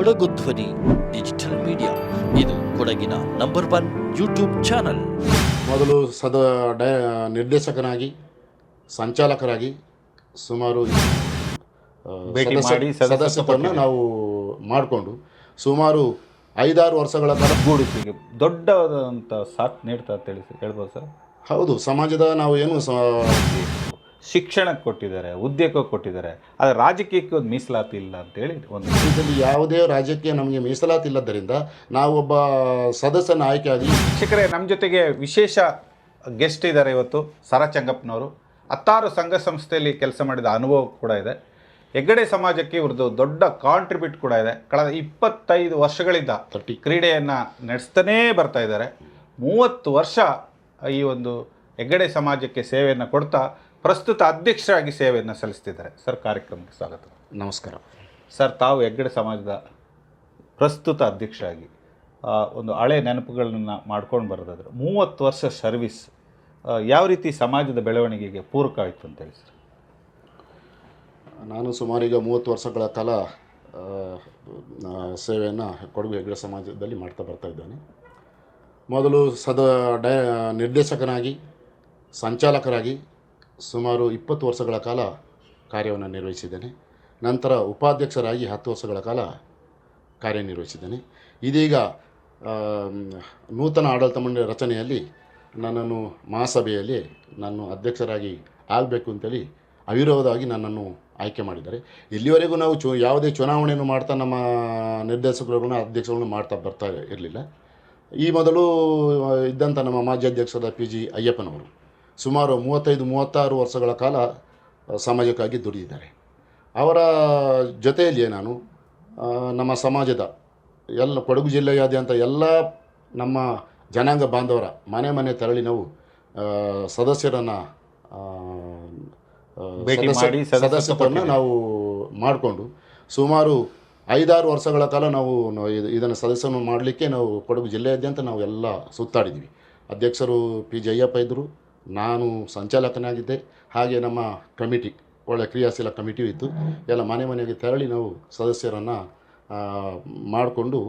ಕೊಡಗು ಧ್ವನಿ digital media. ಇದು ಕೊಡಗಿನ ನಂಬರ್ ಒನ್ ಯೂಟ್ಯೂಬ್ ಚಾನಲ್. ಮೊದಲು ಸದ ಡೈ ನಿರ್ದೇಶಕನಾಗಿ ಸಂಚಾಲಕರಾಗಿ ಸುಮಾರು ಭೇಟಿ ಸದಸ್ಯ- ಮಾಡಿ ಸದಸ್ಯತ್ವ ಸದಸ್ಯತ್ವವನ್ನು ನಾವು ಮಾಡಿಕೊಂಡು ಸುಮಾರು ಐದಾರು ವರ್ಷಗಳ ಕಾಲ ಗೂಡಿಸಿಗೆ ದೊಡ್ಡದಾದಂಥ ಸಾಥ್ ನೀಡ್ತಾ ಅಂತ ಹೇಳಿ ಹೇಳ್ಬೋದು ಸರ್? ಹೌದು ಸಮಾಜದ ನಾವು ಏನು ಸ ಶಿಕ್ಷಣಕ್ಕೆ ಕೊಟ್ಟಿದ್ದಾರೆ ಉದ್ಯೋಗಕ್ಕೆ ಕೊಟ್ಟಿದ್ದಾರೆ ಆದರೆ ರಾಜಕೀಯಕ್ಕೆ ಒಂದು ಮೀಸಲಾತಿ ಇಲ್ಲ ಅಂತೇಳಿ ಒಂದು ಇದರಲ್ಲಿ ಯಾವುದೇ ರಾಜಕೀಯ ನಮಗೆ ಮೀಸಲಾತಿ ಇಲ್ಲದರಿಂದ ನಾವು ಒಬ್ಬ ಸದಸ್ಯನ ಆಯ್ಕೆ ಆಗಿ ಶಿಕ್ಷಕರೇ ನಮ್ಮ ಜೊತೆಗೆ ವಿಶೇಷ ಗೆಸ್ಟ್ ಇದ್ದಾರೆ ಇವತ್ತು ಸರ ಚಂಗಪ್ಪನವರು. ಹತ್ತಾರು ಸಂಘ ಸಂಸ್ಥೆಯಲ್ಲಿ ಕೆಲಸ ಮಾಡಿದ ಅನುಭವ ಕೂಡ ಇದೆ. ಹೆಗ್ಗಡೆ ಸಮಾಜಕ್ಕೆ ಇವ್ರದ್ದು ದೊಡ್ಡ ಕಾಂಟ್ರಿಬ್ಯೂಟ್ ಕೂಡ ಇದೆ. ಕಳೆದ ಇಪ್ಪತ್ತೈದು ವರ್ಷಗಳಿಂದ ತರ್ಟಿ ಕ್ರೀಡೆಯನ್ನು ನಡೆಸ್ತಾನೇ ಬರ್ತಾ ಇದ್ದಾರೆ. ಮೂವತ್ತು ವರ್ಷ ಈ ಒಂದು ಹೆಗ್ಗಡೆ ಸಮಾಜಕ್ಕೆ ಸೇವೆಯನ್ನು ಕೊಡ್ತಾ ಪ್ರಸ್ತುತ ಅಧ್ಯಕ್ಷರಾಗಿ ಸೇವೆಯನ್ನು ಸಲ್ಲಿಸ್ತಿದ್ದಾರೆ. ಸರ್ ಕಾರ್ಯಕ್ರಮಕ್ಕೆ ಸ್ವಾಗತ. ನಮಸ್ಕಾರ. ಸರ್ ತಾವು ಹೆಗ್ಗಡೆ ಸಮಾಜದ ಪ್ರಸ್ತುತ ಅಧ್ಯಕ್ಷರಾಗಿ ಒಂದು ಹಳೆ ನೆನಪುಗಳನ್ನು ಮಾಡ್ಕೊಂಡು ಬರೋದಾದ್ರೆ ಮೂವತ್ತು ವರ್ಷ ಸರ್ವಿಸ್ ಯಾವ ರೀತಿ ಸಮಾಜದ ಬೆಳವಣಿಗೆಗೆ ಪೂರಕ ಆಯಿತು ಅಂತೇಳಿ ಸರ್? ನಾನು ಸುಮಾರೀಗ ಮೂವತ್ತು ವರ್ಷಗಳ ಕಾಲ ಸೇವೆಯನ್ನು ಕೊಡಗು ಹೆಗ್ಗಡೆ ಸಮಾಜದಲ್ಲಿ ಮಾಡ್ತಾ ಬರ್ತಾ ಇದ್ದೇನೆ. ಮೊದಲು ಸದ ಡೈ ನಿರ್ದೇಶಕನಾಗಿ ಸಂಚಾಲಕರಾಗಿ ಸುಮಾರು ಇಪ್ಪತ್ತು ವರ್ಷಗಳ ಕಾಲ ಕಾರ್ಯವನ್ನು ನಿರ್ವಹಿಸಿದ್ದೇನೆ. ನಂತರ ಉಪಾಧ್ಯಕ್ಷರಾಗಿ ಹತ್ತು ವರ್ಷಗಳ ಕಾಲ ಕಾರ್ಯನಿರ್ವಹಿಸಿದ್ದೇನೆ. ಇದೀಗ ನೂತನ ಆಡಳಿತ ಮಂಡಳಿ ರಚನೆಯಲ್ಲಿ ನನ್ನನ್ನು ಮಹಾಸಭೆಯಲ್ಲಿ ನಾನು ಅಧ್ಯಕ್ಷರಾಗಿ ಆಗಬೇಕು ಅಂತೇಳಿ ಅವಿರೋಧವಾಗಿ ನನ್ನನ್ನು ಆಯ್ಕೆ ಮಾಡಿದ್ದಾರೆ. ಇಲ್ಲಿವರೆಗೂ ನಾವು ಚು, ಯಾವುದೇ ಚುನಾವಣೆಯನ್ನು ಮಾಡ್ತಾ ನಮ್ಮ ನಿರ್ದೇಶಕರುಗಳನ್ನ, ಅಧ್ಯಕ್ಷರುಗಳನ್ನು ಮಾಡ್ತಾ ಬರ್ತಾ ಇರಲಿಲ್ಲ. ಈ ಮೊದಲು ಇದ್ದಂಥ ನಮ್ಮ ಮಾಜಿ ಅಧ್ಯಕ್ಷರಾದ ಪಿ ಜಿ ಅಯ್ಯಪ್ಪನವರು ಸುಮಾರು ಮೂವತ್ತೈದು ಮೂವತ್ತಾರು ವರ್ಷಗಳ ಕಾಲ ಸಮಾಜಕ್ಕಾಗಿ ದುಡಿದಿದ್ದಾರೆ. ಅವರ ಜೊತೆಯಲ್ಲಿಯೇ ನಾನು ನಮ್ಮ ಸಮಾಜದ ಎಲ್ಲ ಕೊಡಗು ಜಿಲ್ಲೆಯಾದ್ಯಂತ ಎಲ್ಲ ನಮ್ಮ ಜನಾಂಗ ಬಾಂಧವರ ಮನೆ ಮನೆ ತೆರಳಿ ನಾವು ಸದಸ್ಯರನ್ನು ಸದಸ್ಯರನ್ನು ಸದಸ್ಯತ್ವವನ್ನು ನಾವು ಮಾಡಿಕೊಂಡು ಸುಮಾರು ಐದಾರು ವರ್ಷಗಳ ಕಾಲ ನಾವು ಇದನ್ನು ಸದಸ್ಯವನ್ನು ಮಾಡಲಿಕ್ಕೆ ನಾವು ಕೊಡಗು ಜಿಲ್ಲೆಯಾದ್ಯಂತ ನಾವು ಎಲ್ಲ ಸುತ್ತಾಡಿದ್ವಿ ಅಧ್ಯಕ್ಷರು ಪಿ ಜಯಪ್ಪ ಇದ್ದರು ನಾನು ಸಂಚಾಲಕನಾಗಿದ್ದೆ. ಹಾಗೆ ನಮ್ಮ ಕಮಿಟಿ ಒಳ್ಳೆಯ ಕ್ರಿಯಾಶೀಲ ಕಮಿಟಿಯೂ ಇತ್ತು. ಎಲ್ಲ ಮನೆ ಮನೆಗೆ ತೆರಳಿ ನಾವು ಸದಸ್ಯರನ್ನು ಮಾಡಿಕೊಂಡು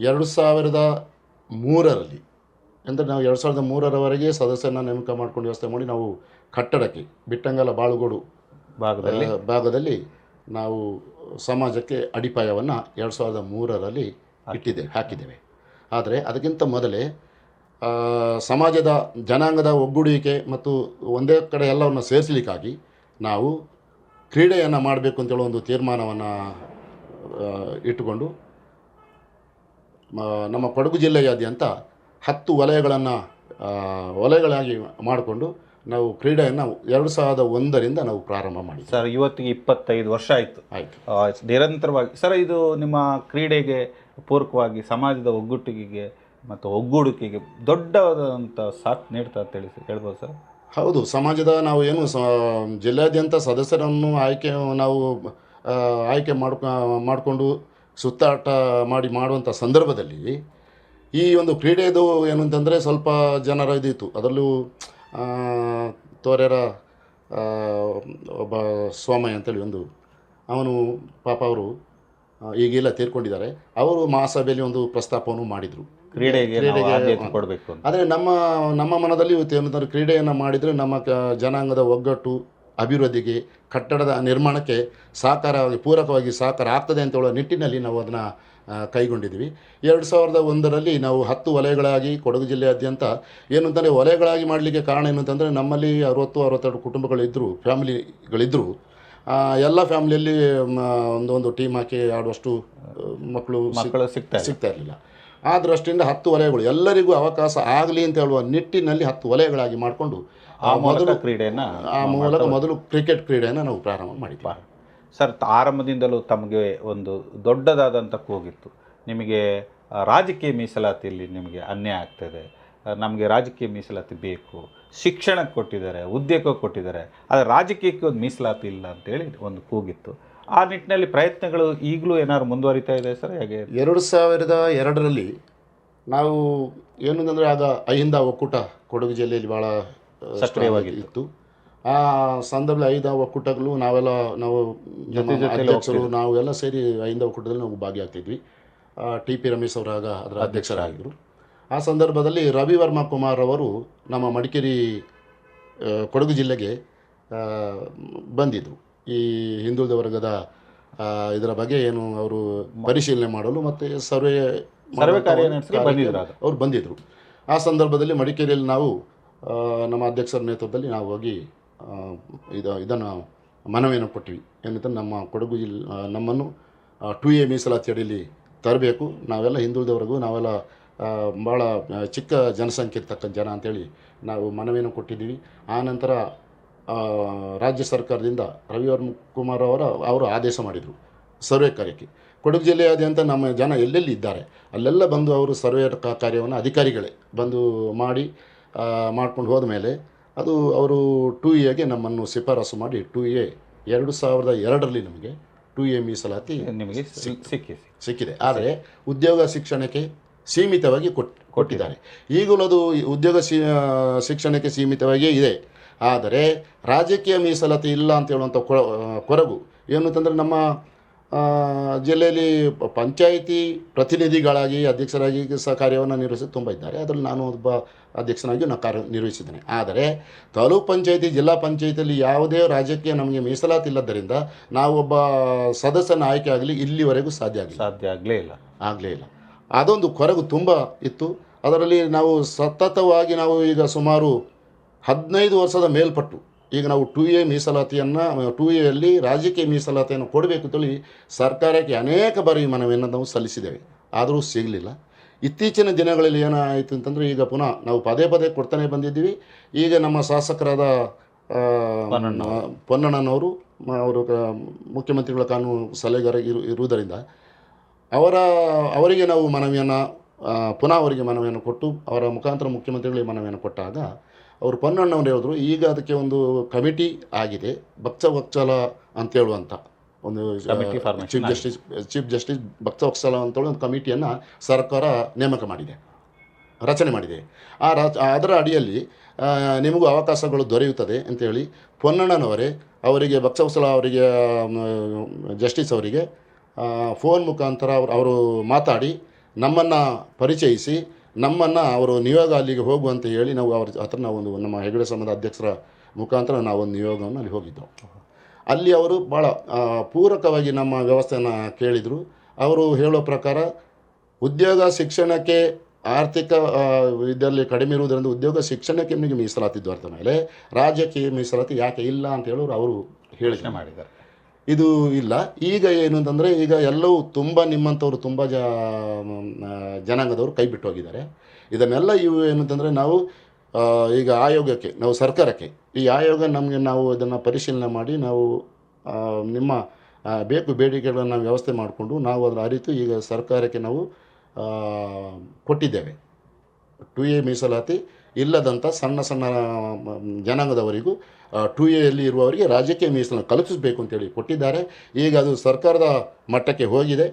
ಎರಡು ಸಾವಿರದ ಮೂರರಲ್ಲಿ ಅಂದರೆ ನಾವು ಎರಡು ಸಾವಿರದ ಮೂರರವರೆಗೆ ಸದಸ್ಯರನ್ನ ನೇಮಕ ಮಾಡ್ಕೊಂಡು ವ್ಯವಸ್ಥೆ ಮಾಡಿ ನಾವು ಕಟ್ಟಡಕ್ಕೆ ಬಿಟ್ಟಂಗಲ ಬಾಳುಗೋಡು ಭಾಗದಲ್ಲಿ? ಭಾಗದಲ್ಲಿ ನಾವು ಸಮಾಜಕ್ಕೆ ಅಡಿಪಾಯವನ್ನು ಎರಡು ಸಾವಿರದ ಮೂರರಲ್ಲಿ ಇಟ್ಟಿದ್ದೇವೆ ಹಾಕಿದ್ದೇವೆ. ಆದರೆ ಅದಕ್ಕಿಂತ ಮೊದಲೇ ಸಮಾಜದ ಜನಾಂಗದ ಒಗ್ಗೂಡುವಿಕೆ ಮತ್ತು ಒಂದೇ ಕಡೆ ಎಲ್ಲವನ್ನು ಸೇರಿಸಲಿಕ್ಕಾಗಿ ನಾವು ಕ್ರೀಡೆಯನ್ನು ಮಾಡಬೇಕು ಅಂತೇಳೋ ಒಂದು ತೀರ್ಮಾನವನ್ನು ಇಟ್ಟುಕೊಂಡು ನಮ್ಮ ಕೊಡಗು ಜಿಲ್ಲೆಯಾದ್ಯಂತ ಹತ್ತು ವಲಯಗಳನ್ನು ವಲಯಗಳಾಗಿ ಮಾಡಿಕೊಂಡು ನಾವು ಕ್ರೀಡೆಯನ್ನು ಎರಡು ಸಾವಿರದ ಒಂದರಿಂದ ನಾವು ಪ್ರಾರಂಭ ಮಾಡಿ ಸರ್ ಇವತ್ತಿಗೆ ಇಪ್ಪತ್ತೈದು ವರ್ಷ ಆಯಿತು. ಆಯಿತು. ನಿರಂತರವಾಗಿ ಸರ್ ಇದು ನಿಮ್ಮ ಕ್ರೀಡೆಗೆ ಪೂರಕವಾಗಿ ಸಮಾಜದ ಒಗ್ಗಟ್ಟಿಗೆ ಮತ್ತು ಒಗ್ಗೂಡಿಕೆಗೆ ದೊಡ್ಡದಾದಂಥ ಸಾಥ್ ನೀಡ್ತಾ ಅಂತ ಹೇಳಿ ಹೇಳ್ಬೋದು ಸರ್? ಹೌದು, ಸಮಾಜದ ನಾವು ಏನು ಸ, ಜಿಲ್ಲಾದ್ಯಂತ ಸದಸ್ಯರನ್ನು ಆಯ್ಕೆ, ನಾವು ಆಯ್ಕೆ ಮಾಡ್ಕೊ, ಮಾಡಿಕೊಂಡು ಸುತ್ತಾಟ ಮಾಡಿ ಮಾಡುವಂಥ ಸಂದರ್ಭದಲ್ಲಿ ಈ ಒಂದು ಕ್ರೀಡೆದು ಏನು ಅಂತಂದರೆ ಸ್ವಲ್ಪ ಜನರ ಇದಿತ್ತು. ಅದರಲ್ಲೂ ತೋರ್ಯರ ಒಬ್ಬ ಸ್ವಾಮಯ್ಯ ಅಂತೇಳಿ ಒಂದು, ಅವನು ಪಾಪ ಅವರು ಈಗೆಲ್ಲ ತೀರ್ಕೊಂಡಿದ್ದಾರೆ. ಅವರು ಮಹಾಸಭೆಯಲ್ಲಿ ಒಂದು ಪ್ರಸ್ತಾಪವನ್ನು ಮಾಡಿದರು. ಕ್ರೀಡೆಗೆ ನಾವು ಆದ್ಯತೆ ಕೊಡಬೇಕು ಅಂತ. ಆದರೆ ನಮ್ಮ ನಮ್ಮ ಮನದಲ್ಲಿ ಇವತ್ತು ಏನಂತಾರೆ ಕ್ರೀಡೆಯನ್ನು ಮಾಡಿದರೆ ನಮ್ಮ ಕ ಜನಾಂಗದ ಒಗ್ಗಟ್ಟು ಅಭಿವೃದ್ಧಿಗೆ ಕಟ್ಟಡದ ನಿರ್ಮಾಣಕ್ಕೆ ಸಹಕಾರವಾಗಿ ಪೂರಕವಾಗಿ ಸಹಕಾರ ಆಗ್ತದೆ ಅಂತ ಹೇಳೋ ನಿಟ್ಟಿನಲ್ಲಿ ನಾವು ಅದನ್ನು ಕೈಗೊಂಡಿದ್ವಿ ಎರಡು ಸಾವಿರದ ಒಂದರಲ್ಲಿ ನಾವು ಹತ್ತು ವಲಯಗಳಾಗಿ ಕೊಡಗು ಜಿಲ್ಲೆಯಾದ್ಯಂತ ಏನು ಅಂತಂದರೆ ವಲಯಗಳಾಗಿ ಮಾಡಲಿಕ್ಕೆ ಕಾರಣ ಏನು ಅಂತಂದರೆ ನಮ್ಮಲ್ಲಿ ಅರವತ್ತು ಅರವತ್ತೆರಡು ಕುಟುಂಬಗಳಿದ್ದರು ಫ್ಯಾಮಿಲಿಗಳಿದ್ದರು ಎಲ್ಲ ಫ್ಯಾಮಿಲಿಯಲ್ಲಿ ಒಂದು ಒಂದೊಂದು ಟೀಮ್ ಹಾಕಿ ಆಡುವಷ್ಟು ಮಕ್ಕಳು ಮಕ್ಕಳು ಸಿಗ್ತಾರೆ ಸಿಗ್ತಾ ಇರಲಿಲ್ಲ. ಆ ದೃಷ್ಟಿಯಿಂದ ಹತ್ತು ವಲಯಗಳು ಎಲ್ಲರಿಗೂ ಅವಕಾಶ ಆಗಲಿ ಅಂತ ಹೇಳುವ ನಿಟ್ಟಿನಲ್ಲಿ ಹತ್ತು ವಲಯಗಳಾಗಿ ಮಾಡಿಕೊಂಡು ಆ ಮೊದಲ ಕ್ರೀಡೆಯನ್ನು ಆ ಮೂಲಕ ಮೊದಲು ಕ್ರಿಕೆಟ್ ಕ್ರೀಡೆಯನ್ನು ನಾವು ಪ್ರಾರಂಭ ಮಾಡಿದ್ವಿ. ಸರ್ ಆರಂಭದಿಂದಲೂ ತಮಗೆ ಒಂದು ದೊಡ್ಡದಾದಂಥ ಕೂಗಿತ್ತು. ನಿಮಗೆ ರಾಜಕೀಯ ಮೀಸಲಾತಿಯಲ್ಲಿ ನಿಮಗೆ ಅನ್ಯಾಯ ಆಗ್ತದೆ. ನಮಗೆ ರಾಜಕೀಯ ಮೀಸಲಾತಿ ಬೇಕು. ಶಿಕ್ಷಣಕ್ಕೆ ಕೊಟ್ಟಿದ್ದಾರೆ ಉದ್ಯೋಗಕ್ಕೆ ಕೊಟ್ಟಿದ್ದಾರೆ. ಆದರೆ ರಾಜಕೀಯಕ್ಕೆ ಒಂದು ಮೀಸಲಾತಿ ಇಲ್ಲ ಅಂತೇಳಿ ಒಂದು ಕೂಗಿತ್ತು. ಆ ನಿಟ್ಟಿನಲ್ಲಿ ಪ್ರಯತ್ನಗಳು ಈಗಲೂ ಏನಾದ್ರು ಮುಂದುವರಿತಾ ಇದೆ ಸರ್? ಹೇಗೆ? ಎರಡು ಸಾವಿರದ ಎರಡರಲ್ಲಿ ನಾವು ಏನು ಅಂದರೆ ಆಗ ಅಹಿಂದ ಒಕ್ಕೂಟ ಕೊಡಗು ಜಿಲ್ಲೆಯಲ್ಲಿ ಭಾಳ ಸಕ್ರಿಯವಾಗಿತ್ತು. ಇತ್ತು. ಆ ಸಂದರ್ಭದಲ್ಲಿ ಐದ ಒಕ್ಕೂಟಗಳು ನಾವೆಲ್ಲ ನಾವು ಅಧ್ಯಕ್ಷರು ನಾವು ಎಲ್ಲ ಸೇರಿ ಐದು ಒಕ್ಕೂಟದಲ್ಲಿ ನಾವು ಭಾಗಿಯಾಗ್ತಿದ್ವಿ. ಟಿ ಪಿ ರಮೇಶ್ ಅವರಾಗ ಅದರ ಅಧ್ಯಕ್ಷರಾಗಿದ್ದರು ಆ ಸಂದರ್ಭದಲ್ಲಿ ರವಿ ವರ್ಮ ಕುಮಾರ್ ಅವರು ನಮ್ಮ ಮಡಿಕೇರಿ ಕೊಡಗು ಜಿಲ್ಲೆಗೆ ಬಂದಿದ್ದರು ಈ ಹಿಂದುಳಿದ ವರ್ಗದ ಇದರ ಬಗ್ಗೆ ಏನು ಅವರು ಪರಿಶೀಲನೆ ಮಾಡಲು ಮತ್ತು ಸರ್ವೆ ಬಂದಿದ್ರು. ಅವ್ರು ಬಂದಿದ್ದರು ಆ ಸಂದರ್ಭದಲ್ಲಿ ಮಡಿಕೇರಿಯಲ್ಲಿ ನಾವು ನಮ್ಮ ಅಧ್ಯಕ್ಷರ ನೇತೃತ್ವದಲ್ಲಿ ನಾವು ಹೋಗಿ ಇದು ಇದನ್ನು ಮನವಿಯನ್ನು ಕೊಟ್ಟಿವಿ. ಏನಂತಂದ್ರೆ ನಮ್ಮ ಕೊಡಗು ಜಿಲ್ಲೆ ನಮ್ಮನ್ನು ಟು ಎ ಮೀಸಲಾತಿ ಅಡಿಯಲ್ಲಿ ತರಬೇಕು. ನಾವೆಲ್ಲ ಹಿಂದುಳಿದವರೆಗೂ ನಾವೆಲ್ಲ ಭಾಳ ಚಿಕ್ಕ ಜನಸಂಖ್ಯೆ ಇರ್ತಕ್ಕಂಥ ಜನ ಅಂತೇಳಿ ನಾವು ಮನವಿಯನ್ನು ಕೊಟ್ಟಿದ್ದೀವಿ. ಆನಂತರ ರಾಜ್ಯ ಸರ್ಕಾರದಿಂದ ರವಿವರ್ಮ ಕುಮಾರ್ ಅವರ ಅವರು ಆದೇಶ ಮಾಡಿದರು ಸರ್ವೆ ಕಾರ್ಯಕ್ಕೆ. ಕೊಡಗು ಜಿಲ್ಲೆಯಾದ್ಯಂತ ನಮ್ಮ ಜನ ಎಲ್ಲೆಲ್ಲಿ ಇದ್ದಾರೆ ಅಲ್ಲೆಲ್ಲ ಬಂದು ಅವರು ಸರ್ವೆ ಕಾರ್ಯವನ್ನು ಅಧಿಕಾರಿಗಳೇ ಬಂದು ಮಾಡಿ ಮಾಡ್ಕೊಂಡು ಹೋದ ಮೇಲೆ ಅದು ಅವರು ಟು ಎಗೆ ನಮ್ಮನ್ನು ಶಿಫಾರಸು ಮಾಡಿ ಟು ಎ ಎರಡು ಸಾವಿರದ ಎರಡರಲ್ಲಿ ನಮಗೆ ಟು ಎ ಮೀಸಲಾತಿ ನಿಮಗೆ ಸಿಕ್ಕಿದೆ. ಸಿಕ್ಕಿದೆ. ಆದರೆ ಉದ್ಯೋಗ ಶಿಕ್ಷಣಕ್ಕೆ ಸೀಮಿತವಾಗಿ ಕೊಟ್ಟು ಕೊಟ್ಟಿದ್ದಾರೆ. ಈಗಲೂ ಅದು ಉದ್ಯೋಗ ಶಿಕ್ಷಣಕ್ಕೆ ಸೀಮಿತವಾಗಿಯೇ ಇದೆ. ಆದರೆ ರಾಜಕೀಯ ಮೀಸಲಾತಿ ಇಲ್ಲ ಅಂತ ಹೇಳುವಂಥ ಕೊರಗು ಏನು ಅಂತಂದರೆ ನಮ್ಮ ಜಿಲ್ಲೆಯಲ್ಲಿ ಪಂಚಾಯಿತಿ ಪ್ರತಿನಿಧಿಗಳಾಗಿ ಅಧ್ಯಕ್ಷರಾಗಿ ಸಹ ಕಾರ್ಯವನ್ನು ನಿರ್ವಹಿಸಿ ತುಂಬ ಇದ್ದಾರೆ. ಅದರಲ್ಲಿ ನಾನು ಒಬ್ಬ ಅಧ್ಯಕ್ಷನಾಗಿ ನಾನು ಕಾರ್ಯ ನಿರ್ವಹಿಸಿದ್ದೇನೆ. ಆದರೆ ತಾಲೂಕು ಪಂಚಾಯಿತಿ ಜಿಲ್ಲಾ ಪಂಚಾಯಿತಿಯಲ್ಲಿ ಯಾವುದೇ ರಾಜಕೀಯ ನಮಗೆ ಮೀಸಲಾತಿ ಇಲ್ಲದ್ದರಿಂದ ನಾವು ಒಬ್ಬ ಸದಸ್ಯನ ಆಯ್ಕೆ ಆಗಲಿ ಇಲ್ಲಿವರೆಗೂ ಸಾಧ್ಯ ಆಗಲಿ ಸಾಧ್ಯ ಆಗಲೇ ಇಲ್ಲ. ಆಗಲೇ ಇಲ್ಲ. ಅದೊಂದು ಕೊರಗು ತುಂಬ ಇತ್ತು. ಅದರಲ್ಲಿ ನಾವು ಸತತವಾಗಿ ನಾವು ಈಗ ಸುಮಾರು ಹದಿನೈದು ವರ್ಷದ ಮೇಲ್ಪಟ್ಟು ಈಗ ನಾವು ಟು ಎ ಮೀಸಲಾತಿಯನ್ನು ಟು ಎಲ್ಲಿ ರಾಜಕೀಯ ಮೀಸಲಾತಿಯನ್ನು ಕೊಡಬೇಕು ಅಂತೇಳಿ ಸರ್ಕಾರಕ್ಕೆ ಅನೇಕ ಬಾರಿ ಮನವಿಯನ್ನು ನಾವು ಸಲ್ಲಿಸಿದ್ದೇವೆ. ಆದರೂ ಸಿಗಲಿಲ್ಲ. ಇತ್ತೀಚಿನ ದಿನಗಳಲ್ಲಿ ಏನಾಯಿತು ಅಂತಂದರೆ ಈಗ ಪುನಃ ನಾವು ಪದೇ ಪದೇ ಕೊಡ್ತಾನೆ ಬಂದಿದ್ದೀವಿ. ಈಗ ನಮ್ಮ ಶಾಸಕರಾದ ಪೊನ್ನಣ್ಣನವರು ಅವರು ಮುಖ್ಯಮಂತ್ರಿಗಳ ಕಾನೂನು ಸಲಹೆಗಾರ ಇರು ಇರುವುದರಿಂದ ಅವರ ಅವರಿಗೆ ನಾವು ಮನವಿಯನ್ನು ಪುನಃ ಅವರಿಗೆ ಮನವಿಯನ್ನು ಕೊಟ್ಟು ಅವರ ಮುಖಾಂತರ ಮುಖ್ಯಮಂತ್ರಿಗಳಿಗೆ ಮನವಿಯನ್ನು ಕೊಟ್ಟಾಗ ಅವರು ಪೊನ್ನಣ್ಣವ್ರು ಹೇಳಿದ್ರು ಈಗ ಅದಕ್ಕೆ ಒಂದು ಕಮಿಟಿ ಆಗಿದೆ ಭಕ್ತ ವಕ್ಸಲ ಅಂತ ಹೇಳುವಂಥ ಒಂದು ಚೀಫ್ ಜಸ್ಟಿಸ್ ಚೀಫ್ ಜಸ್ಟಿಸ್ ಭಕ್ತ ವಕ್ಸಲ ಅಂತೇಳಿ ಒಂದು ಕಮಿಟಿಯನ್ನು ಸರ್ಕಾರ ನೇಮಕ ಮಾಡಿದೆ ರಚನೆ ಮಾಡಿದೆ. ಆ ರಚ ಅದರ ಅಡಿಯಲ್ಲಿ ನಿಮಗೂ ಅವಕಾಶಗಳು ದೊರೆಯುತ್ತದೆ ಅಂತೇಳಿ ಪೊನ್ನಣ್ಣನವರೇ ಅವರಿಗೆ ಭಕ್ತವತ್ಸಲ ಅವರಿಗೆ ಜಸ್ಟಿಸ್ ಅವರಿಗೆ ಫೋನ್ ಮುಖಾಂತರ ಅವರು ಅವರು ಮಾತಾಡಿ ನಮ್ಮನ್ನು ಪರಿಚಯಿಸಿ ನಮ್ಮನ್ನು ಅವರು ನಿಯೋಗ ಅಲ್ಲಿಗೆ ಹೋಗುವಂತ ಹೇಳಿ ನಾವು ಅವ್ರ ಹತ್ರ ನಾವು ಒಂದು ನಮ್ಮ ಹೆಗಡೆ ಸಂಬಂಧ ಅಧ್ಯಕ್ಷರ ಮುಖಾಂತರ ನಾವೊಂದು ನಿಯೋಗವನ್ನು ಅಲ್ಲಿ ಹೋಗಿದ್ದೆವು. ಅಲ್ಲಿ ಅವರು ಭಾಳ ಪೂರಕವಾಗಿ ನಮ್ಮ ವ್ಯವಸ್ಥೆಯನ್ನು ಕೇಳಿದರು. ಅವರು ಹೇಳೋ ಪ್ರಕಾರ ಉದ್ಯೋಗ ಶಿಕ್ಷಣಕ್ಕೆ ಆರ್ಥಿಕ ಇದರಲ್ಲಿ ಕಡಿಮೆ ಇರುವುದರಿಂದ ಉದ್ಯೋಗ ಶಿಕ್ಷಣಕ್ಕೆ ನಿಮಗೆ ಮೀಸಲಾತಿ ದೊರೆತ ಮೇಲೆ ರಾಜ್ಯಕ್ಕೆ ಮೀಸಲಾತಿ ಯಾಕೆ ಇಲ್ಲ ಅಂತ ಹೇಳೋರು ಅವರು ಹೇಳಿಕೆ ಮಾಡಿದ್ದಾರೆ. ಇದು ಇಲ್ಲ. ಈಗ ಏನು ಅಂತಂದರೆ, ಈಗ ಎಲ್ಲವೂ ತುಂಬ ನಿಮ್ಮಂಥವ್ರು ತುಂಬ ಜ ಜನಾಂಗದವರು ಕೈ ಬಿಟ್ಟು ಹೋಗಿದ್ದಾರೆ. ಇದನ್ನೆಲ್ಲ ಇವು ಏನಂತಂದರೆ ನಾವು ಈಗ ಆಯೋಗಕ್ಕೆ, ನಾವು ಸರ್ಕಾರಕ್ಕೆ, ಈ ಆಯೋಗ ನಮಗೆ ನಾವು ಇದನ್ನು ಪರಿಶೀಲನೆ ಮಾಡಿ, ನಾವು ನಿಮ್ಮ ಬೇಕು ಬೇಡಿಕೆಗಳನ್ನು ವ್ಯವಸ್ಥೆ ಮಾಡಿಕೊಂಡು, ನಾವು ಅದರ ಅರಿತು ಈಗ ಸರ್ಕಾರಕ್ಕೆ ನಾವು ಕೊಟ್ಟಿದ್ದೇವೆ. ಟು ಎ ಮೀಸಲಾತಿ ಇಲ್ಲದಂಥ ಸಣ್ಣ ಸಣ್ಣ ಜನಾಂಗದವರಿಗೂ ಟು ಎಲ್ಲಿ ಇರುವವರಿಗೆ ರಾಜಕೀಯ ಮೀಸಲನ್ನು ಕಲ್ಪಿಸಬೇಕು ಅಂತೇಳಿ ಕೊಟ್ಟಿದ್ದಾರೆ. ಈಗ ಅದು ಸರ್ಕಾರದ ಮಟ್ಟಕ್ಕೆ ಹೋಗಿದೆ.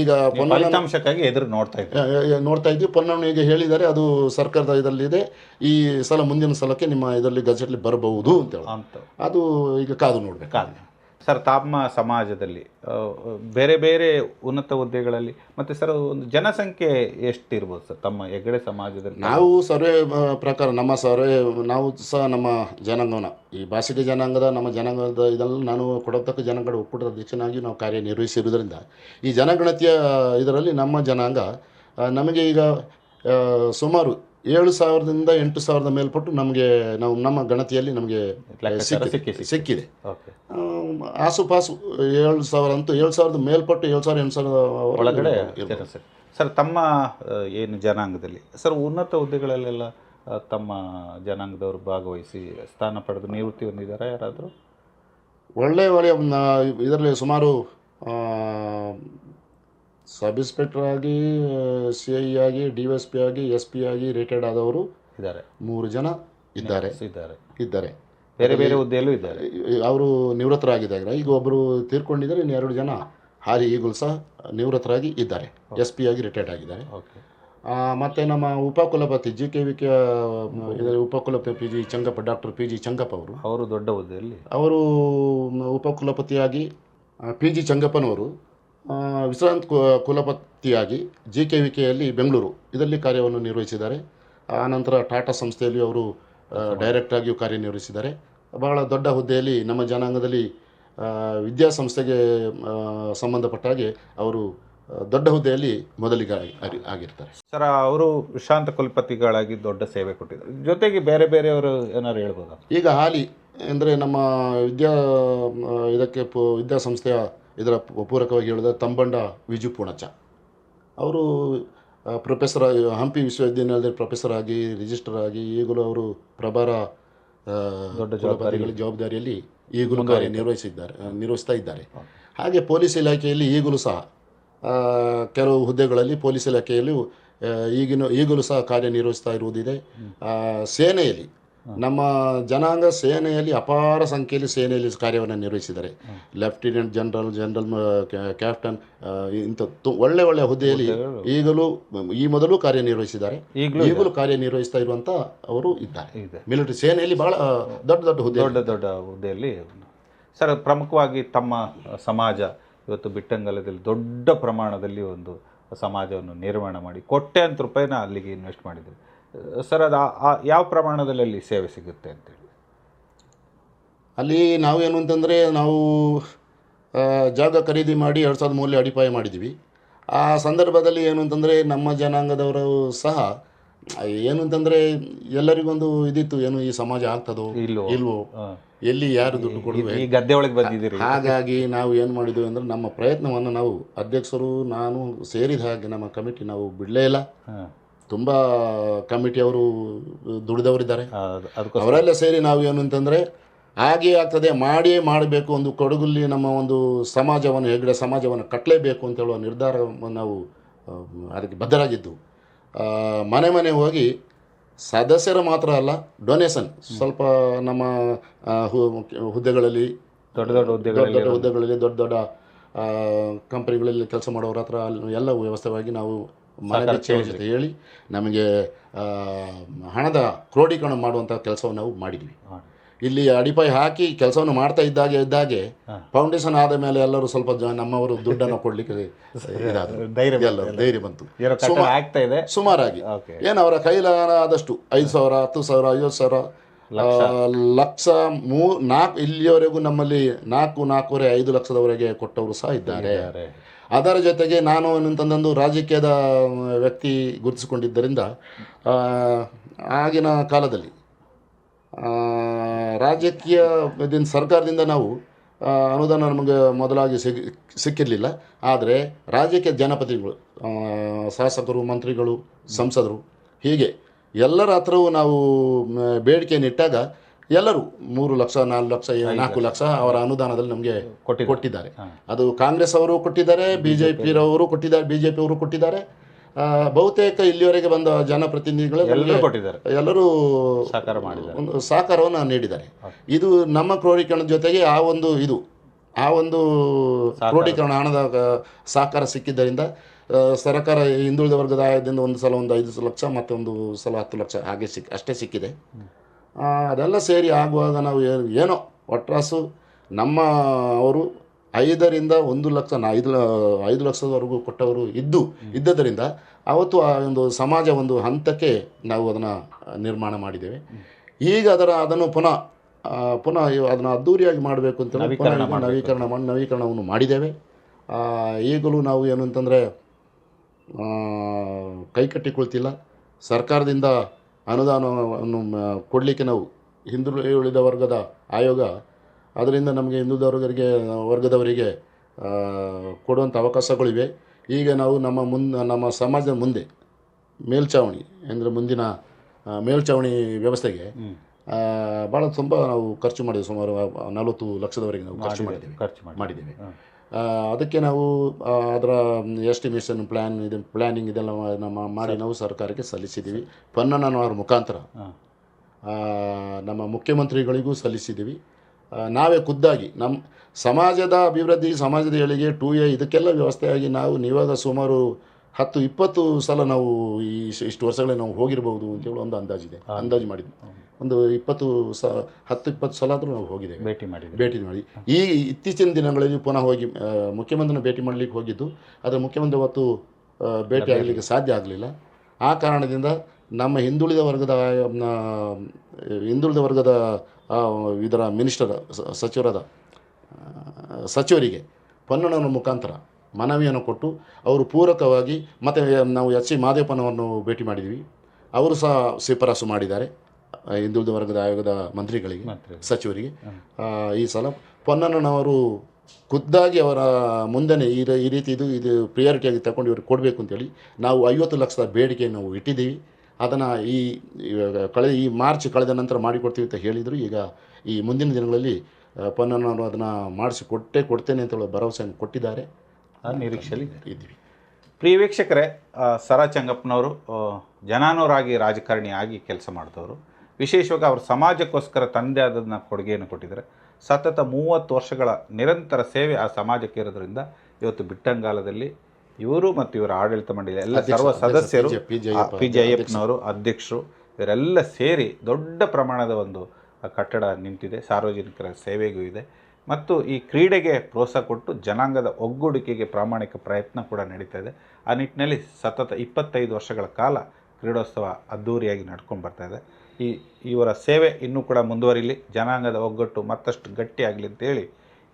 ಈಗ ಫಲಿತಾಂಶಕ್ಕಾಗಿ ಎದುರು ನೋಡ್ತಾ ಇದ್ದೀವಿ. ನೋಡ್ತಾ ಇದ್ವಿ ಪೊನ್ನಣ್ಣ ಈಗ ಹೇಳಿದ್ದಾರೆ ಅದು ಸರ್ಕಾರದ ಇದರಲ್ಲಿದೆ. ಈ ಸಲ ಮುಂದಿನ ಸಲಕ್ಕೆ ನಿಮ್ಮ ಇದರಲ್ಲಿ ಗಜೆಟ್ಲಿ ಬರಬಹುದು ಅಂತೇಳಿ ಅಂತ. ಅದು ಈಗ ಕಾದು ನೋಡಬೇಕು. ಸರ್ ತಮ್ಮ ಸಮಾಜದಲ್ಲಿ ಬೇರೆ ಬೇರೆ ಉನ್ನತ ಹುದ್ದೆಗಳಲ್ಲಿ ಮತ್ತು ಸರ್ ಒಂದು ಜನಸಂಖ್ಯೆ ಎಷ್ಟಿರ್ಬೋದು ಸರ್ ತಮ್ಮ ಹೆಗಡೆ ಸಮಾಜದಲ್ಲಿ? ನಾವು ಸರ್ವೆ ಪ್ರಕಾರ ನಮ್ಮ ಸರ್ವೆ ನಾವು ಸಹ ನಮ್ಮ ಜನಾಂಗನ ಈ ಭಾಷಿಕ ಜನಾಂಗದ ನಮ್ಮ ಜನಾಂಗದ ಇದನ್ನು ನಾನು ಕೊಡತಕ್ಕ ಜನಾಂಗದ ಒಕ್ಕೂಟದ ಅಧ್ಯಕ್ಷನಾಗಿ ನಾವು ಕಾರ್ಯನಿರ್ವಹಿಸಿರುವುದರಿಂದ ಈ ಜನಗಣತಿಯ ಇದರಲ್ಲಿ ನಮ್ಮ ಜನಾಂಗ ನಮಗೆ ಈಗ ಸುಮಾರು ಏಳು ಸಾವಿರದಿಂದ ಎಂಟು ಸಾವಿರದ ಮೇಲ್ಪಟ್ಟು ನಮಗೆ ನಾವು ನಮ್ಮ ಗಣತಿಯಲ್ಲಿ ನಮಗೆ ಸಿಕ್ಕಿದೆ. ಆಸುಪಾಸು ಏಳು ಸಾವಿರ ಅಂತೂ ಏಳು ಸಾವಿರದ ಮೇಲ್ಪಟ್ಟು ಏಳು ಸಾವಿರ ಎಂಟು ಸಾವಿರದ ಒಳಗಡೆ ಇದ್ದಾರೆ ಸರ್ ಸರ್ ತಮ್ಮ ಏನು ಜನಾಂಗದಲ್ಲಿ? ಸರ್ ಉನ್ನತ ಹುದ್ದೆಗಳಲ್ಲೆಲ್ಲ ತಮ್ಮ ಜನಾಂಗದವರು ಭಾಗವಹಿಸಿ ಸ್ಥಾನ ಪಡೆದು ನಿವೃತ್ತಿ ಹೊಂದಿದ್ದಾರೆ ಯಾರಾದರೂ? ಒಳ್ಳೆಯ ಒಳ್ಳೆಯ ಇದರಲ್ಲಿ ಸುಮಾರು ಸಬ್ ಇನ್ಸ್ಪೆಕ್ಟರ್ ಆಗಿ ಸಿ ಐ ಆಗಿ ಡಿ ಎಸ್ ಪಿ ಆಗಿ ಎಸ್ ಪಿ ಆಗಿ ರಿಟೈರ್ಡ್ ಆದವರು ಇದ್ದಾರೆ. ಮೂರು ಜನ ಇದ್ದಾರೆ. ಇದ್ದಾರೆ. ಇದ್ದಾರೆ. ಬೇರೆ ಬೇರೆ ಹುದ್ದೆಯಲ್ಲೂ ಇದ್ದಾರೆ. ಅವರು ನಿವೃತ್ತರಾಗಿದ್ದಾರೆ. ಈಗ ಒಬ್ಬರು ತೀರ್ಕೊಂಡಿದ್ದಾರೆ ಇನ್ನು ಎರಡು ಜನ ಹಾರಿ ಈಗಲೂ ಸಹ ನಿವೃತ್ತರಾಗಿ ಇದ್ದಾರೆ. ಎಸ್ ಪಿ ಆಗಿ ರಿಟೈರ್ಡ್ ಆಗಿದ್ದಾರೆ. ಮತ್ತು ನಮ್ಮ ಉಪಕುಲಪತಿ G K V K ಉಪಕುಲಪತಿ P G Changappa doctor P G Changappa ಅವರು. ಅವರು ದೊಡ್ಡ ಹುದ್ದೆಯಲ್ಲಿ. ಅವರು ಉಪಕುಲಪತಿಯಾಗಿ ಪಿ ಜಿ ಚಂಗಪ್ಪನವರು ವಿಶ್ರಾಂತ ಕುಲಪತಿಯಾಗಿ ಜಿ ಕೆ ವಿ ಕೆಯಲ್ಲಿ ಬೆಂಗಳೂರು ಇದರಲ್ಲಿ ಕಾರ್ಯವನ್ನು ನಿರ್ವಹಿಸಿದ್ದಾರೆ. ಆನಂತರ ಟಾಟಾ ಸಂಸ್ಥೆಯಲ್ಲಿ ಅವರು ಡೈರೆಕ್ಟಾಗಿಯೂ ಕಾರ್ಯನಿರ್ವಹಿಸಿದ್ದಾರೆ. ಬಹಳ ದೊಡ್ಡ ಹುದ್ದೆಯಲ್ಲಿ ನಮ್ಮ ಜನಾಂಗದಲ್ಲಿ ವಿದ್ಯಾಸಂಸ್ಥೆಗೆ ಸಂಬಂಧಪಟ್ಟ ಹಾಗೆ ಅವರು ದೊಡ್ಡ ಹುದ್ದೆಯಲ್ಲಿ ಮೊದಲಿಗೆ ಆಗಿ- ಆಗಿರ್ತಾರೆ. ಸರ್ ಅವರು ವಿಶಾಂತ ಕುಲಪತಿಗಳಾಗಿ ದೊಡ್ಡ ಸೇವೆ ಕೊಟ್ಟಿದ್ದಾರೆ. ಜೊತೆಗೆ ಬೇರೆ ಬೇರೆಯವರು ಏನಾದ್ರು ಹೇಳ್ಬೋದಾ? ಈಗ ಹಾಲಿ ಅಂದರೆ ನಮ್ಮ ವಿದ್ಯಾ ಇದಕ್ಕೆ ಪು ವಿದ್ಯಾಸಂಸ್ಥೆಯ ಇದರ ಪೂರಕವಾಗಿ ಹೇಳಿದ ತಂಬಂಡ ವಿಜು ಪೂಣಚ ಅವರು ಪ್ರೊಫೆಸರ್ ಹಂಪಿ ವಿಶ್ವವಿದ್ಯಾನಿಲಯದಲ್ಲಿ ಪ್ರೊಫೆಸರ್ ಆಗಿ ರಿಜಿಸ್ಟರ್ ಆಗಿ ಈಗಲೂ ಅವರು ಪ್ರಭಾರ ದೊಡ್ಡ ಜವಾಬ್ದಾರಿಗಳ ಜವಾಬ್ದಾರಿಯಲ್ಲಿ ಈಗಲೂ ಕಾರ್ಯ ನಿರ್ವಹಿಸಿದ್ದಾರೆ ನಿರ್ವಹಿಸ್ತಾ ಇದ್ದಾರೆ. ಹಾಗೆ ಪೊಲೀಸ್ ಇಲಾಖೆಯಲ್ಲಿ ಈಗಲೂ ಸಹ ಕೆಲವು ಹುದ್ದೆಗಳಲ್ಲಿ ಪೊಲೀಸ್ ಇಲಾಖೆಯಲ್ಲಿ ಈಗಿನ ಈಗಲೂ ಸಹ ಕಾರ್ಯನಿರ್ವಹಿಸ್ತಾ ಇರುವುದಿದೆ. ಸೇನೆಯಲ್ಲಿ ನಮ್ಮ ಜನಾಂಗ ಸೇನೆಯಲ್ಲಿ ಅಪಾರ ಸಂಖ್ಯೆಯಲ್ಲಿ ಸೇನೆಯಲ್ಲಿ ಕಾರ್ಯವನ್ನು ನಿರ್ವಹಿಸಿದ್ದಾರೆ. ಲೆಫ್ಟಿನೆಂಟ್ ಜನರಲ್ ಜನರಲ್ ಕ್ಯಾಪ್ಟನ್ ಇಂಥ ಒಳ್ಳೆ ಒಳ್ಳೆ ಹುದ್ದೆಯಲ್ಲಿ ಈಗಲೂ ಈ ಮೊದಲು ಕಾರ್ಯನಿರ್ವಹಿಸಿದ್ದಾರೆ. ಈಗಲೂ ಈಗಲೂ ಕಾರ್ಯನಿರ್ವಹಿಸ್ತಾ ಇರುವಂಥ ಅವರು ಇದ್ದಾರೆ. ಇದೆ. ಮಿಲಿಟರಿ ಸೇನೆಯಲ್ಲಿ ಬಹಳ ದೊಡ್ಡ ದೊಡ್ಡ ಹುದ್ದೆ ದೊಡ್ಡ ದೊಡ್ಡ ಹುದ್ದೆಯಲ್ಲಿ ಸರ್ ಪ್ರಮುಖವಾಗಿ ತಮ್ಮ ಸಮಾಜ ಇವತ್ತು ಬಿಟ್ಟಂಗಲದಲ್ಲಿ ದೊಡ್ಡ ಪ್ರಮಾಣದಲ್ಲಿ ಒಂದು ಸಮಾಜವನ್ನು ನಿರ್ಮಾಣ ಮಾಡಿ ಕೋಟ್ಯಂತ ರೂಪಾಯಿನ ಅಲ್ಲಿಗೆ ಇನ್ವೆಸ್ಟ್ ಮಾಡಿದ್ರು. ಸರ್ ಅದು ಯಾವ ಪ್ರಮಾಣದಲ್ಲಿ ಅಲ್ಲಿ ಸೇವೆ ಸಿಗುತ್ತೆ ಅಂತೇಳಿ ಅಲ್ಲಿ ನಾವೇನು ಅಂತಂದರೆ ನಾವು ಜಾಗ ಖರೀದಿ ಮಾಡಿ ಎರಡು ಸಾವಿರದ ಮೌಲ್ಯ ಅಡಿಪಾಯ ಮಾಡಿದ್ವಿ ಆ ಸಂದರ್ಭದಲ್ಲಿ ಏನು ಅಂತಂದರೆ ನಮ್ಮ ಜನಾಂಗದವರು ಸಹ ಏನು ಅಂತಂದರೆ ಎಲ್ಲರಿಗೊಂದು ಇದಿತ್ತು ಏನು ಈ ಸಮಾಜ ಆಗ್ತದೋ ಇಲ್ವೋ? ಇಲ್ವೋ? ಎಲ್ಲಿ ಯಾರು ದುಡ್ಡು ಕೊಡುವೆ? ಗದ್ದೆ ಒಳಗೆ ಬಂದಿದ್ದೀರಿ. ಹಾಗಾಗಿ ನಾವು ಏನು ಮಾಡಿದ್ವಿ ಅಂದರೆ ನಮ್ಮ ಪ್ರಯತ್ನವನ್ನು ನಾವು ಅಧ್ಯಕ್ಷರು ನಾನು ಸೇರಿದ ಹಾಗೆ ನಮ್ಮ ಕಮಿಟಿ ನಾವು ಬಿಡಲೇ ಇಲ್ಲ. ತುಂಬ ಕಮಿಟಿಯವರು ದುಡಿದವರಿದ್ದಾರೆ. ಅವರೆಲ್ಲ ಸೇರಿ ನಾವು ಏನು ಅಂತಂದರೆ ಹಾಗೆ ಆಗ್ತದೆ ಮಾಡಿಯೇ ಮಾಡಬೇಕು ಒಂದು ಕೊಡಗುಲ್ಲಿ ನಮ್ಮ ಒಂದು ಸಮಾಜವನ್ನು ಹೆಗ್ಡೆ ಸಮಾಜವನ್ನು ಕಟ್ಟಲೇಬೇಕು ಅಂತ ಹೇಳುವ ನಿರ್ಧಾರವನ್ನು ನಾವು ಅದಕ್ಕೆ ಬದ್ಧರಾಗಿದ್ದು. ಮನೆ ಮನೆ ಹೋಗಿ ಸದಸ್ಯರು ಮಾತ್ರ ಅಲ್ಲ ಡೊನೇಷನ್ ಸ್ವಲ್ಪ ನಮ್ಮ ಹುದ್ದೆಗಳಲ್ಲಿ ದೊಡ್ಡ ದೊಡ್ಡ ದೊಡ್ಡ ಹುದ್ದೆಗಳಲ್ಲಿ ದೊಡ್ಡ ಹುದ್ದೆಗಳಲ್ಲಿ ದೊಡ್ಡ ದೊಡ್ಡ ಕಂಪನಿಗಳಲ್ಲಿ ಕೆಲಸ ಮಾಡೋರ ಹತ್ರ ಅಲ್ಲಿ ಎಲ್ಲ ವ್ಯವಸ್ಥೆವಾಗಿ ನಾವು ಮನಬಿಚ್ಚೆ ಜೊತೆ ಹೇಳಿ ನಮಗೆ ಆ, ಹಣದ ಕ್ರೋಢೀಕರಣ ಮಾಡುವಂಥ ಕೆಲಸವನ್ನು ನಾವು ಮಾಡಿದ್ವಿ. ಇಲ್ಲಿ ಅಡಿಪಾಯ ಹಾಕಿ ಕೆಲಸವನ್ನು ಮಾಡ್ತಾ ಇದ್ದಾಗೆ ಇದ್ದಾಗೆ ಫೌಂಡೇಶನ್ ಆದ ಮೇಲೆ ಎಲ್ಲರೂ ಸ್ವಲ್ಪ ನಮ್ಮವರು ದುಡ್ಡನ್ನು ಕೊಡಲಿಕ್ಕೆ ಧೈರ್ಯ ಧೈರ್ಯ ಬಂತು. ಸುಮಾರಾಗಿ. ಏನು ಅವರ ಕೈಲಾದಷ್ಟು ಐದು ಸಾವಿರ ಹತ್ತು ಸಾವಿರ ಐವತ್ತು ಸಾವಿರ ಲಕ್ಷ. ಮೂ ನಾಲ್ಕು ಇಲ್ಲಿಯವರೆಗೂ ನಮ್ಮಲ್ಲಿ ನಾಲ್ಕು ನಾಲ್ಕೂವರೆ ಐದು ಲಕ್ಷದವರೆಗೆ ಕೊಟ್ಟವರು ಸಹ ಇದ್ದಾರೆ. ಅದರ ಜೊತೆಗೆ ನಾನು ಅಂತಂದೊಂದು ರಾಜಕೀಯದ ವ್ಯಕ್ತಿ ಗುರುತಿಸಿಕೊಂಡಿದ್ದರಿಂದ ಆಗಿನ ಕಾಲದಲ್ಲಿ ರಾಜಕೀಯ ಇದನ್ನು ಸರ್ಕಾರದಿಂದ ನಾವು ಅನುದಾನ ನಮಗೆ ಮೊದಲಾಗಿ ಸಿಗ್ ಸಿಕ್ಕಿರಲಿಲ್ಲ. ಆದರೆ ರಾಜಕೀಯ ಜನಪ್ರತಿನಿಧಿಗಳು ಆ, ಶಾಸಕರು ಮಂತ್ರಿಗಳು ಸಂಸದರು ಹೀಗೆ ಎಲ್ಲರ ಹತ್ರವೂ ನಾವು ಬೇಡಿಕೆಯನ್ನಿಟ್ಟಾಗ ಎಲ್ಲರೂ ಮೂರು ಲಕ್ಷ ನಾಲ್ಕು ಲಕ್ಷ ನಾಲ್ಕು ಲಕ್ಷ ಅವರ ಅನುದಾನದಲ್ಲಿ ನಮಗೆ ಕೊಟ್ಟಿದ್ದಾರೆ. ಕೊಟ್ಟಿದ್ದಾರೆ. ಅದು ಕಾಂಗ್ರೆಸ್ ಅವರು ಕೊಟ್ಟಿದ್ದಾರೆ ಬಿ ಜೆ ಪಿರವರು ಕೊಟ್ಟಿದ್ದಾರೆ ಬಿ ಜೆ ಪಿ ಅವರು ಕೊಟ್ಟಿದ್ದಾರೆ. ಬಹುತೇಕ ಇಲ್ಲಿವರೆಗೆ ಬಂದ ಜನಪ್ರತಿನಿಧಿಗಳು ಎಲ್ಲರೂ ಕೊಟ್ಟಿದ್ದಾರೆ. ಎಲ್ಲರೂ ಸಹಕಾರ ಮಾಡಿದ್ದಾರೆ. ಒಂದು ಸಹಕಾರವನ್ನು ನೀಡಿದ್ದಾರೆ. ಇದು ನಮ್ಮ ಕ್ರೋಢೀಕರಣದ ಜೊತೆಗೆ ಆ ಒಂದು ಇದು ಆ ಒಂದು ಕ್ರೋಢೀಕರಣ ಹಣದ ಸಹಕಾರ ಸಿಕ್ಕಿದ್ದರಿಂದ ಸರ್ಕಾರ ಹಿಂದುಳಿದ ವರ್ಗದ ಆಯದಿಂದ ಒಂದು ಸಲ ಒಂದು ಐದು ಲಕ್ಷ ಮತ್ತೊಂದು ಸಲ ಹತ್ತು ಲಕ್ಷ ಹಾಗೆ ಸಿಕ್ ಅಷ್ಟೇ ಸಿಕ್ಕಿದೆ. ಅದೆಲ್ಲ ಸೇರಿ ಆಗುವಾಗ ನಾವು ಏನು ಏನೋ ಒಟ್ರಾಸು ನಮ್ಮ ಅವರು ಐದರಿಂದ ಒಂದು ಲಕ್ಷ ನಾ ಐದು ಲ- ಐದು ಲಕ್ಷದವರೆಗೂ ಕೊಟ್ಟವರು ಇದ್ದು ಇದ್ದದರಿಂದ ಅವತ್ತು ಆ ಒಂದು ಸಮಾಜ ಒಂದು ಹಂತಕ್ಕೆ ನಾವು ಅದನ್ನು ನಿರ್ಮಾಣ ಮಾಡಿದ್ದೇವೆ. ಈಗ ಅದರ ಅದನ್ನು ಪುನಃ ಪುನಃ ಅದನ್ನು ಅದ್ಧೂರಿಯಾಗಿ ಮಾಡಬೇಕು ಅಂತ ಪುನಃ ನವೀಕರಣ ಮಾಡಿ ನವೀಕರಣವನ್ನು ಮಾಡಿದ್ದೇವೆ. ಈಗಲೂ ನಾವು ಏನು ಅಂತಂದರೆ ಕೈ ಕಟ್ಟಿಕೊಳ್ತಿಲ್ಲ. ಸರ್ಕಾರದಿಂದ ಅನುದಾನವನ್ನು ಕೊಡಲಿಕ್ಕೆ ನಾವು ಹಿಂದುಳಿದ ವರ್ಗದ ಆಯೋಗ. ಅದರಿಂದ ನಮಗೆ ಹಿಂದುಳಿದ ವರ್ಗರಿಗೆ ವರ್ಗದವರಿಗೆ ಕೊಡುವಂಥ ಅವಕಾಶಗಳಿವೆ. ಈಗ ನಾವು ನಮ್ಮ ಮುಂದೆ ನಮ್ಮ ಸಮಾಜದ ಮುಂದೆ ಮೇಲ್ಛಾವಣಿ ಅಂದರೆ ಮುಂದಿನ ಮೇಲ್ಛಾವಣಿ ಮೇಲ್ಚಾವಣಿ ವ್ಯವಸ್ಥೆಗೆ ಭಾಳ ತುಂಬ ನಾವು ಖರ್ಚು ಮಾಡಿದ್ದೇವೆ ಸುಮಾರು ನಲವತ್ತು ಲಕ್ಷದವರೆಗೆ ನಾವು ಖರ್ಚು ಮಾಡಿದ್ದೇವೆ ಖರ್ಚು ಮಾಡಿ ಮಾಡಿದ್ದೇವೆ ಅದಕ್ಕೆ ನಾವು ಅದರ ಎಸ್ಟಿಮೇಷನ್ ಪ್ಲ್ಯಾನ್ ಇದು ಪ್ಲ್ಯಾನಿಂಗ್ ಇದೆಲ್ಲ ನಮ್ಮ ಮಾಡಿ ನಾವು ಸರ್ಕಾರಕ್ಕೆ ಸಲ್ಲಿಸಿದ್ದೀವಿ. ಪನ್ನ ಮುಖಾಂತರ. ಅವರ ಆ, ನಮ್ಮ ಮುಖ್ಯಮಂತ್ರಿಗಳಿಗೂ ಸಲ್ಲಿಸಿದ್ದೀವಿ. ನಾವೇ ಖುದ್ದಾಗಿ ನಮ್ಮ ಸಮಾಜದ ಅಭಿವೃದ್ಧಿ ಸಮಾಜದ ಏಳಿಗೆ ಟೂ ಎ ಇದಕ್ಕೆಲ್ಲ ವ್ಯವಸ್ಥೆಯಾಗಿ ನಾವು ಇವಾಗ ಸುಮಾರು ಹತ್ತು ಇಪ್ಪತ್ತು ಸಲ ನಾವು ಈ ಇಷ್ಟು- ವರ್ಷಗಳಲ್ಲಿ ನಾವು ಹೋಗಿರ್ಬೋದು ಅಂತೇಳಿ ಒಂದು ಅಂದಾಜಿದೆ. ಅಂದಾಜು ಮಾಡಿದ್ವಿ. ಒಂದು ಇಪ್ಪತ್ತು ಸ ಹತ್ತು ಇಪ್ಪತ್ತು ಸಲ ಆದರೂ ನಾವು ಹೋಗಿದ್ದೇವೆ. ಭೇಟಿ ಮಾಡಿ ಭೇಟಿ ಮಾಡಿ. ಈ ಇತ್ತೀಚಿನ ದಿನಗಳಲ್ಲಿ ಪುನಃ ಹೋಗಿ ಮುಖ್ಯಮಂತ್ರಿನ ಭೇಟಿ ಮಾಡಲಿಕ್ಕೆ ಹೋಗಿದ್ದು ಆದರೆ ಮುಖ್ಯಮಂತ್ರಿ ಅವತ್ತು ಭೇಟಿ ಆಗಲಿಕ್ಕೆ ಸಾಧ್ಯ ಆಗಲಿಲ್ಲ. ಆ ಕಾರಣದಿಂದ ನಮ್ಮ ಹಿಂದುಳಿದ ವರ್ಗದ ಹಿಂದುಳಿದ ವರ್ಗದ ಇದರ ಮಿನಿಸ್ಟರ್ ಸಚಿವರಾದ ಸಚಿವರಿಗೆ ಪೊನ್ನಣ್ಣನ ಮುಖಾಂತರ ಮನವಿಯನ್ನು ಕೊಟ್ಟು ಅವರು ಪೂರಕವಾಗಿ ಮತ್ತು ನಾವು ಎಚ್ ಸಿ ಮಾದೇವಪ್ಪನವರನ್ನು ಭೇಟಿ ಮಾಡಿದ್ವಿ. ಅವರು ಸಹ ಶಿಫಾರಸು ಮಾಡಿದ್ದಾರೆ ಹಿಂದುಳಿದ ವರ್ಗದ ಆಯೋಗದ ಮಂತ್ರಿಗಳಿಗೆ ಸಚಿವರಿಗೆ. ಈ ಸಲ ಪೊನ್ನಣ್ಣನವರು ಖುದ್ದಾಗಿ ಅವರ ಮುಂದೆನೇ ಈ ಈ ರೀತಿ ಇದು ಇದು ಪ್ರಿಯಾರಿಟಿಯಾಗಿ ತಗೊಂಡು ಇವ್ರಿಗೆ ಕೊಡಬೇಕು ಅಂತೇಳಿ ನಾವು ಐವತ್ತು ಲಕ್ಷದ ಬೇಡಿಕೆ ನಾವು ಇಟ್ಟಿದ್ದೀವಿ. ಅದನ್ನು ಈ ಕಳೆದ ಈ ಮಾರ್ಚ್ ಕಳೆದ ನಂತರ ಮಾಡಿಕೊಡ್ತೀವಿ ಅಂತ ಹೇಳಿದರು. ಈಗ ಈ ಮುಂದಿನ ದಿನಗಳಲ್ಲಿ ಪೊನ್ನಣ್ಣನವರು ಅದನ್ನು ಮಾಡಿಸಿ ಕೊಟ್ಟೇ ಕೊಡ್ತೇನೆ ಅಂತ ಹೇಳೋ ಭರವಸೆಯನ್ನು ಕೊಟ್ಟಿದ್ದಾರೆ. ಆ ನಿರೀಕ್ಷೆಯಲ್ಲಿ ಇದ್ದೀವಿ. ಪ್ರಿಯ ವೀಕ್ಷಕರೇ ಸರ ಚಂಗಪ್ಪನವರು ಜನಾನುರಾಗಿ ರಾಜಕಾರಣಿಯಾಗಿ ಕೆಲಸ ಮಾಡಿದವರು. ವಿಶೇಷವಾಗಿ ಅವರು ಸಮಾಜಕ್ಕೋಸ್ಕರ ತಂದೆ ಆದದನ್ನ ಕೊಡುಗೆಯನ್ನು ಕೊಟ್ಟಿದ್ದಾರೆ. ಸತತ ಮೂವತ್ತು ವರ್ಷಗಳ ನಿರಂತರ ಸೇವೆ ಆ ಸಮಾಜಕ್ಕೆ ಇರೋದ್ರಿಂದ ಇವತ್ತು ಬಿಟ್ಟಂಗಾಲದಲ್ಲಿ ಇವರು ಮತ್ತು ಇವರ ಆಡಳಿತ ಮಂಡಳಿ ಎಲ್ಲ ಸರ್ವ ಸದಸ್ಯರು ಪಿ. ಜಯಪ್ಪನವರು ಅಧ್ಯಕ್ಷರು ಇವರೆಲ್ಲ ಸೇರಿ ದೊಡ್ಡ ಪ್ರಮಾಣದ ಒಂದು ಕಟ್ಟಡ ನಿಂತಿದೆ. ಸಾರ್ವಜನಿಕರ ಸೇವೆಗೂ ಇದೆ. ಮತ್ತು ಈ ಕ್ರೀಡೆಗೆ ಪ್ರೋತ್ಸಾಹ ಕೊಟ್ಟು ಜನಾಂಗದ ಒಗ್ಗೂಡಿಕೆಗೆ ಪ್ರಾಮಾಣಿಕ ಪ್ರಯತ್ನ ಕೂಡ ನಡೀತಾ ಇದೆ. ಆ ನಿಟ್ಟಿನಲ್ಲಿ ಸತತ ಇಪ್ಪತ್ತೈದು ವರ್ಷಗಳ ಕಾಲ ಕ್ರೀಡೋತ್ಸವ ಅದ್ಧೂರಿಯಾಗಿ ನಡ್ಕೊಂಡು ಬರ್ತಾ ಇದೆ. ಈ, ಇವರ ಸೇವೆ ಇನ್ನೂ ಕೂಡ ಮುಂದುವರಿಲಿ. ಜನಾಂಗದ ಒಗ್ಗಟ್ಟು ಮತ್ತಷ್ಟು ಗಟ್ಟಿಯಾಗಲಿ ಅಂತೇಳಿ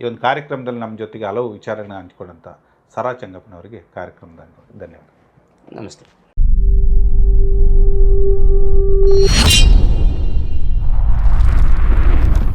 ಈ ಒಂದು ಕಾರ್ಯಕ್ರಮದಲ್ಲಿ ನಮ್ಮ ಜೊತೆಗೆ ಹಲವು ವಿಚಾರಗಳನ್ನ ಹಂಚಿಕೊಂಡಂಥ ಸರಾ ಚಂಗಪ್ಪನವರಿಗೆ ಕಾರ್ಯಕ್ರಮದ ಧನ್ಯವಾದ. ನಮಸ್ತೆ.